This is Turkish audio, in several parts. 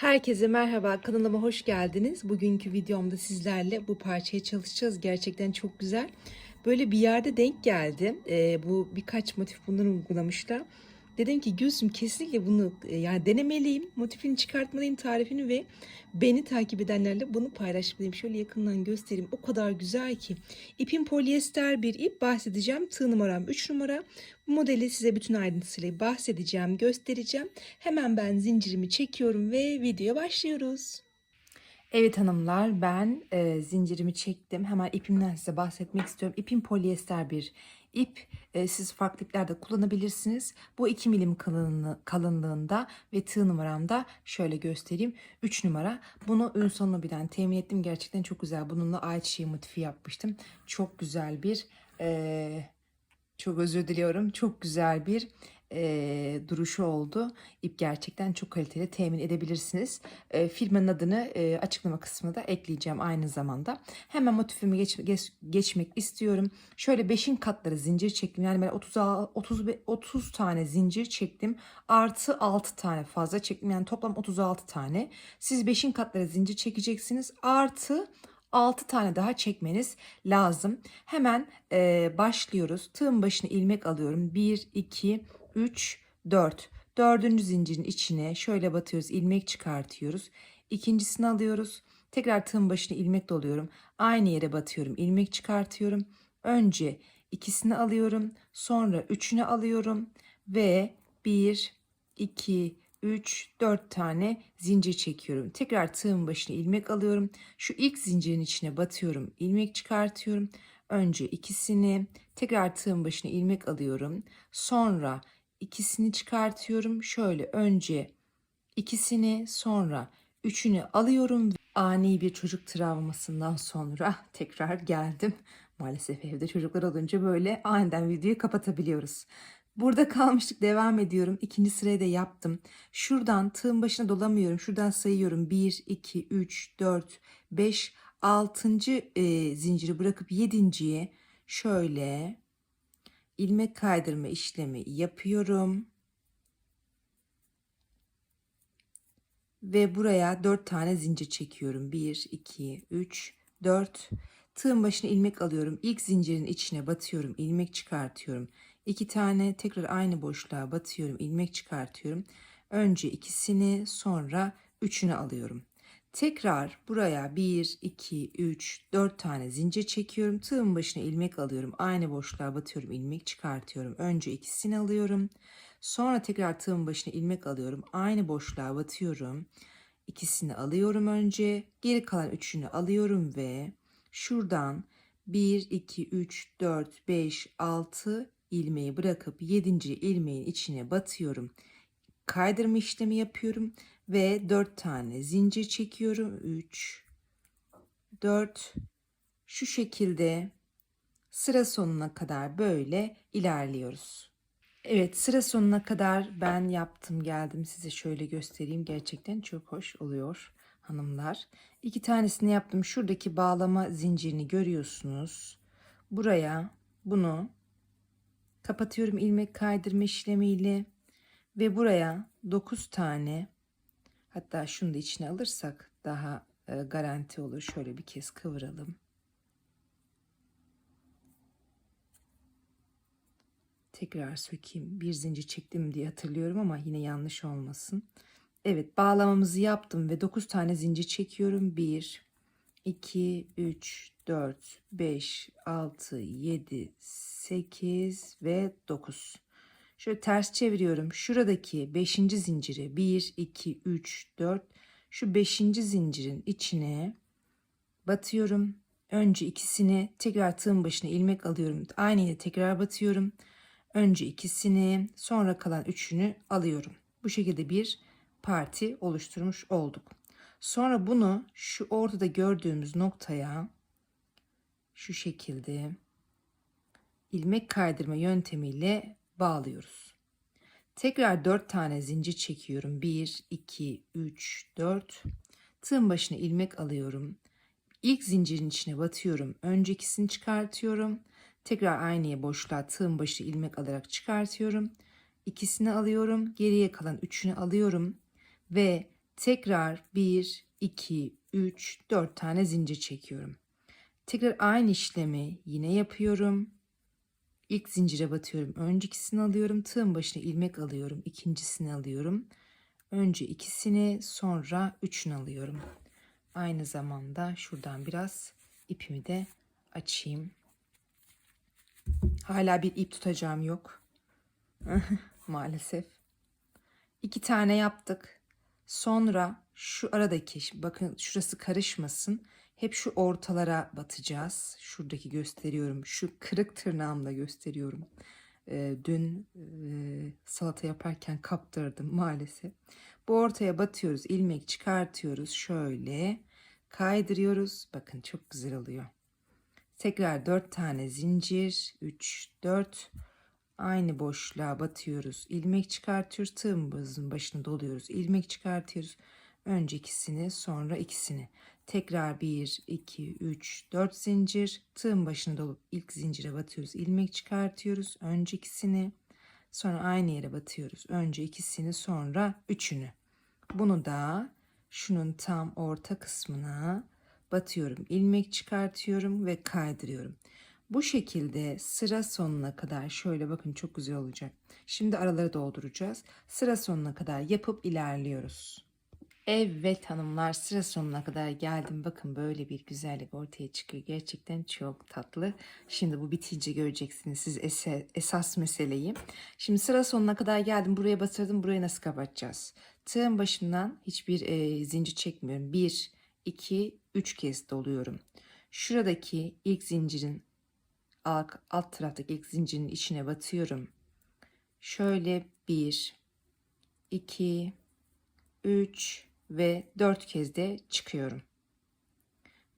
Herkese merhaba, kanalıma hoş geldiniz. Bugünkü videomda sizlerle bu parçaya çalışacağız. Gerçekten çok güzel. Böyle bir yerde denk geldi. Ee, bu birkaç motif bundan uygulamışlar. Dedim ki Gülsüm kesinlikle bunu e, yani denemeliyim. Motifini çıkartmalıyım, tarifini ve beni takip edenlerle bunu paylaşmalıyım. Şöyle yakından göstereyim. O kadar güzel ki. İpim polyester bir ip bahsedeceğim. Tığ numaram 3 numara. Bu modeli size bütün ayrıntısıyla bahsedeceğim, göstereceğim. Hemen ben zincirimi çekiyorum ve videoya başlıyoruz. Evet hanımlar ben e, zincirimi çektim. Hemen ipimden size bahsetmek istiyorum. İpim polyester bir ip. E, siz farklı iplerde kullanabilirsiniz. Bu 2 milim kalınlığı, kalınlığında ve tığ numaramda şöyle göstereyim. 3 numara. Bunu Ünsal Mobi'den temin ettim. Gerçekten çok güzel. Bununla ayçiçeği motifi yapmıştım. Çok güzel bir e, çok özür diliyorum. Çok güzel bir e, duruşu oldu. İp gerçekten çok kaliteli temin edebilirsiniz. E, firmanın adını e, açıklama kısmına da ekleyeceğim aynı zamanda. Hemen motifimi geç, geç, geçmek istiyorum. Şöyle 5'in katları zincir çektim. Yani ben 30, 30, 30 tane zincir çektim. Artı 6 tane fazla çektim. Yani toplam 36 tane. Siz 5'in katları zincir çekeceksiniz. Artı 6 tane daha çekmeniz lazım. Hemen e, başlıyoruz. Tığın başına ilmek alıyorum. 1, 2, 3, 4. Dördüncü zincirin içine şöyle batıyoruz. ilmek çıkartıyoruz. İkincisini alıyoruz. Tekrar tığın başına ilmek doluyorum. Aynı yere batıyorum. ilmek çıkartıyorum. Önce ikisini alıyorum. Sonra üçünü alıyorum. Ve 1, 2, 3, 4 tane zincir çekiyorum. Tekrar tığın başına ilmek alıyorum. Şu ilk zincirin içine batıyorum. ilmek çıkartıyorum. Önce ikisini tekrar tığın başına ilmek alıyorum. Sonra ikisini çıkartıyorum. Şöyle önce ikisini sonra üçünü alıyorum. Ani bir çocuk travmasından sonra tekrar geldim. Maalesef evde çocuklar olunca böyle aniden videoyu kapatabiliyoruz. Burada kalmıştık devam ediyorum. İkinci sırayı da yaptım. Şuradan tığın başına dolamıyorum. Şuradan sayıyorum. 1, 2, 3, 4, 5, 6. E, zinciri bırakıp 7.ye şöyle ilmek kaydırma işlemi yapıyorum. Ve buraya 4 tane zincir çekiyorum. 1, 2, 3, 4. Tığın başına ilmek alıyorum. İlk zincirin içine batıyorum. ilmek çıkartıyorum. 2 tane tekrar aynı boşluğa batıyorum. ilmek çıkartıyorum. Önce ikisini sonra üçünü alıyorum. Tekrar buraya 1, 2, 3, 4 tane zincir çekiyorum. Tığın başına ilmek alıyorum. Aynı boşluğa batıyorum. ilmek çıkartıyorum. Önce ikisini alıyorum. Sonra tekrar tığın başına ilmek alıyorum. Aynı boşluğa batıyorum. İkisini alıyorum önce. Geri kalan üçünü alıyorum ve şuradan 1, 2, 3, 4, 5, 6 ilmeği bırakıp 7. ilmeğin içine batıyorum. Kaydırma işlemi yapıyorum ve 4 tane zincir çekiyorum. 3 4 şu şekilde sıra sonuna kadar böyle ilerliyoruz. Evet sıra sonuna kadar ben yaptım geldim size şöyle göstereyim gerçekten çok hoş oluyor hanımlar. İki tanesini yaptım şuradaki bağlama zincirini görüyorsunuz. Buraya bunu kapatıyorum ilmek kaydırma işlemiyle ve buraya 9 tane hatta şunu da içine alırsak daha e, garanti olur. Şöyle bir kez kıvıralım. Tekrar sökeyim. Bir zincir çektim diye hatırlıyorum ama yine yanlış olmasın. Evet bağlamamızı yaptım ve 9 tane zincir çekiyorum. 1 2 3 4 5 6 7 8 ve 9. Şöyle ters çeviriyorum. Şuradaki 5. zinciri 1 2 3 4 şu 5. zincirin içine batıyorum. Önce ikisini tekrar tığın başına ilmek alıyorum. Aynı yere tekrar batıyorum. Önce ikisini sonra kalan üçünü alıyorum. Bu şekilde bir parti oluşturmuş olduk. Sonra bunu şu ortada gördüğümüz noktaya şu şekilde ilmek kaydırma yöntemiyle bağlıyoruz. Tekrar 4 tane zincir çekiyorum. 1, 2, 3, 4. Tığın başına ilmek alıyorum. İlk zincirin içine batıyorum. Önce ikisini çıkartıyorum. Tekrar aynıya boşluğa tığın başı ilmek alarak çıkartıyorum. İkisini alıyorum. Geriye kalan üçünü alıyorum. Ve Tekrar 1, 2, 3, 4 tane zincir çekiyorum. Tekrar aynı işlemi yine yapıyorum. İlk zincire batıyorum. Önce ikisini alıyorum. Tığın başına ilmek alıyorum. İkincisini alıyorum. Önce ikisini sonra üçünü alıyorum. Aynı zamanda şuradan biraz ipimi de açayım. Hala bir ip tutacağım yok. Maalesef. İki tane yaptık. Sonra şu aradaki bakın şurası karışmasın. Hep şu ortalara batacağız. Şuradaki gösteriyorum. Şu kırık tırnağımla gösteriyorum. Ee, dün e, salata yaparken kaptırdım maalesef. Bu ortaya batıyoruz. ilmek çıkartıyoruz. Şöyle kaydırıyoruz. Bakın çok güzel oluyor. Tekrar 4 tane zincir. 3, 4. Aynı boşluğa batıyoruz. ilmek çıkartıyoruz. Tığımızın başını doluyoruz. ilmek çıkartıyoruz. Önce ikisini sonra ikisini. Tekrar 1, 2, 3, 4 zincir. Tığın başını dolup ilk zincire batıyoruz. ilmek çıkartıyoruz. Önce ikisini. Sonra aynı yere batıyoruz. Önce ikisini sonra üçünü. Bunu da şunun tam orta kısmına batıyorum. ilmek çıkartıyorum ve kaydırıyorum. Bu şekilde sıra sonuna kadar şöyle bakın çok güzel olacak. Şimdi araları dolduracağız. Sıra sonuna kadar yapıp ilerliyoruz. Evet hanımlar sıra sonuna kadar geldim. Bakın böyle bir güzellik ortaya çıkıyor. Gerçekten çok tatlı. Şimdi bu bitince göreceksiniz siz ese- esas meseleyi. Şimdi sıra sonuna kadar geldim. Buraya batırdım. Burayı nasıl kapatacağız? Tığın başından hiçbir e, zincir çekmiyorum. 1, 2, 3 kez doluyorum. Şuradaki ilk zincirin alt, alt taraftaki ilk zincirin içine batıyorum. Şöyle 1, 2, 3 ve 4 kez de çıkıyorum.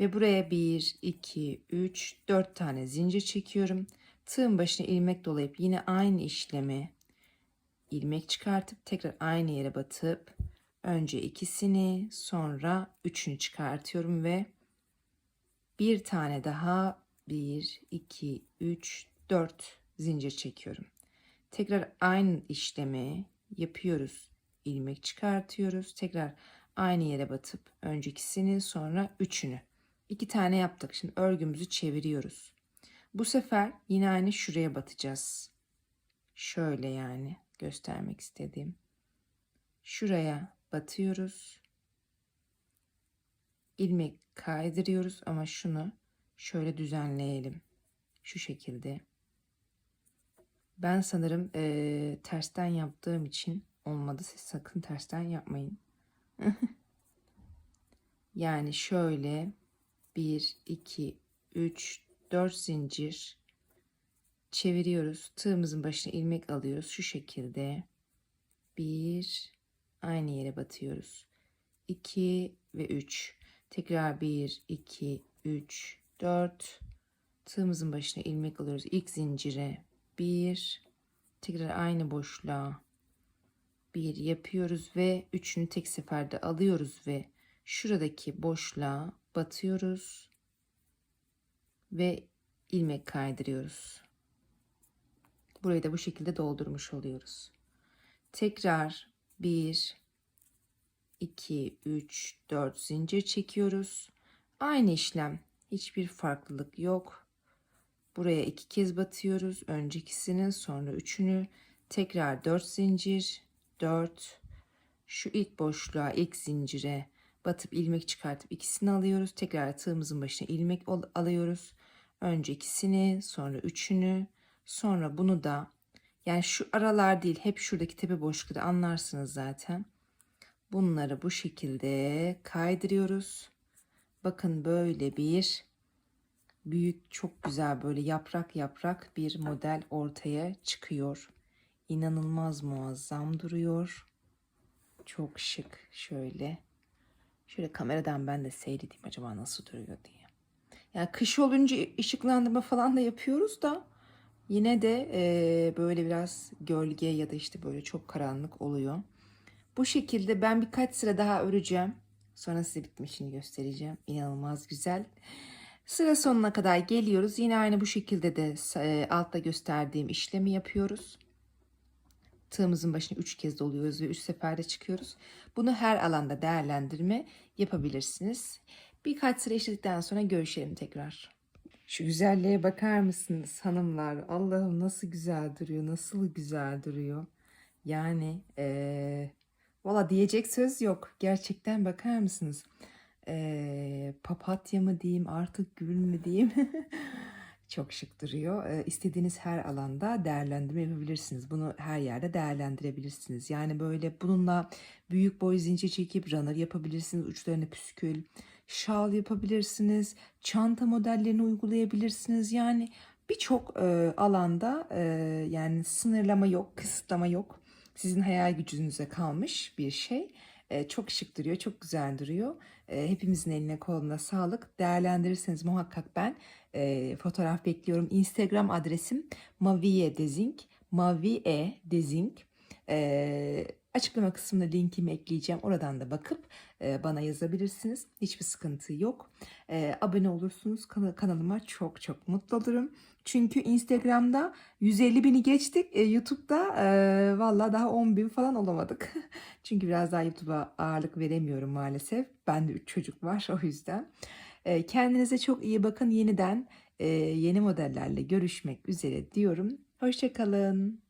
Ve buraya 1, 2, 3, 4 tane zincir çekiyorum. Tığın başına ilmek dolayıp yine aynı işlemi ilmek çıkartıp tekrar aynı yere batıp önce ikisini sonra üçünü çıkartıyorum ve bir tane daha 1, 2, 3, 4 zincir çekiyorum. Tekrar aynı işlemi yapıyoruz. ilmek çıkartıyoruz. Tekrar aynı yere batıp öncekisini sonra üçünü. İki tane yaptık. Şimdi örgümüzü çeviriyoruz. Bu sefer yine aynı şuraya batacağız. Şöyle yani göstermek istediğim. Şuraya batıyoruz. ilmek kaydırıyoruz ama şunu şöyle düzenleyelim. Şu şekilde. Ben sanırım e, tersten yaptığım için olmadı. Siz sakın tersten yapmayın. yani şöyle 1, 2, 3, 4 zincir çeviriyoruz. Tığımızın başına ilmek alıyoruz. Şu şekilde. 1, aynı yere batıyoruz. 2 ve 3. Tekrar 1, 2, 3, 4. Tığımızın başına ilmek alıyoruz. İlk zincire 1. Tekrar aynı boşluğa bir yapıyoruz ve üçünü tek seferde alıyoruz ve şuradaki boşluğa batıyoruz ve ilmek kaydırıyoruz. Burayı da bu şekilde doldurmuş oluyoruz. Tekrar 1 2 3 4 zincir çekiyoruz. Aynı işlem. Hiçbir farklılık yok. Buraya iki kez batıyoruz. Öncekisini sonra üçünü. Tekrar 4 zincir 4 şu ilk boşluğa ilk zincire batıp ilmek çıkartıp ikisini alıyoruz. Tekrar tığımızın başına ilmek alıyoruz. Önce ikisini sonra üçünü sonra bunu da yani şu aralar değil hep şuradaki tepe boşlukları anlarsınız zaten. Bunları bu şekilde kaydırıyoruz. Bakın böyle bir büyük çok güzel böyle yaprak yaprak bir model ortaya çıkıyor inanılmaz muazzam duruyor. Çok şık şöyle. Şöyle kameradan ben de seyredeyim acaba nasıl duruyor diye. Yani kış olunca ışıklandırma falan da yapıyoruz da yine de e, böyle biraz gölge ya da işte böyle çok karanlık oluyor. Bu şekilde ben birkaç sıra daha öreceğim. Sonra size bitmişini göstereceğim. İnanılmaz güzel. Sıra sonuna kadar geliyoruz. Yine aynı bu şekilde de e, altta gösterdiğim işlemi yapıyoruz. Tığımızın başına 3 kez doluyoruz ve 3 seferde çıkıyoruz. Bunu her alanda değerlendirme yapabilirsiniz. Birkaç sıra işledikten sonra görüşelim tekrar. Şu güzelliğe bakar mısınız hanımlar? Allah'ım nasıl güzel duruyor, nasıl güzel duruyor. Yani eee valla diyecek söz yok. Gerçekten bakar mısınız? Eee, papatya mı diyeyim artık gül mü diyeyim. Çok şık duruyor. Eee, istediğiniz her alanda değerlendirme yapabilirsiniz. Bunu her yerde değerlendirebilirsiniz. Yani böyle bununla büyük boy zincir çekip runner yapabilirsiniz. Uçlarına püskül, şal yapabilirsiniz. Çanta modellerini uygulayabilirsiniz. Yani birçok e, alanda e, yani sınırlama yok, kısıtlama yok. Sizin hayal gücünüze kalmış bir şey. E, çok şık duruyor, çok güzel duruyor. E, hepimizin eline koluna sağlık. Değerlendirirseniz muhakkak ben e, fotoğraf bekliyorum. Instagram adresim Maviye Dezink, Maviye Dezink. E, açıklama kısmına linkimi ekleyeceğim. Oradan da bakıp e, bana yazabilirsiniz. Hiçbir sıkıntı yok. E, abone olursunuz kana- kanalıma çok çok mutlu olurum. Çünkü Instagram'da 150 bini geçtik. E, YouTube'da e, valla daha 10 bin falan olamadık. Çünkü biraz daha YouTube'a ağırlık veremiyorum maalesef. Bende 3 çocuk var o yüzden. Kendinize çok iyi bakın. Yeniden yeni modellerle görüşmek üzere diyorum. Hoşçakalın.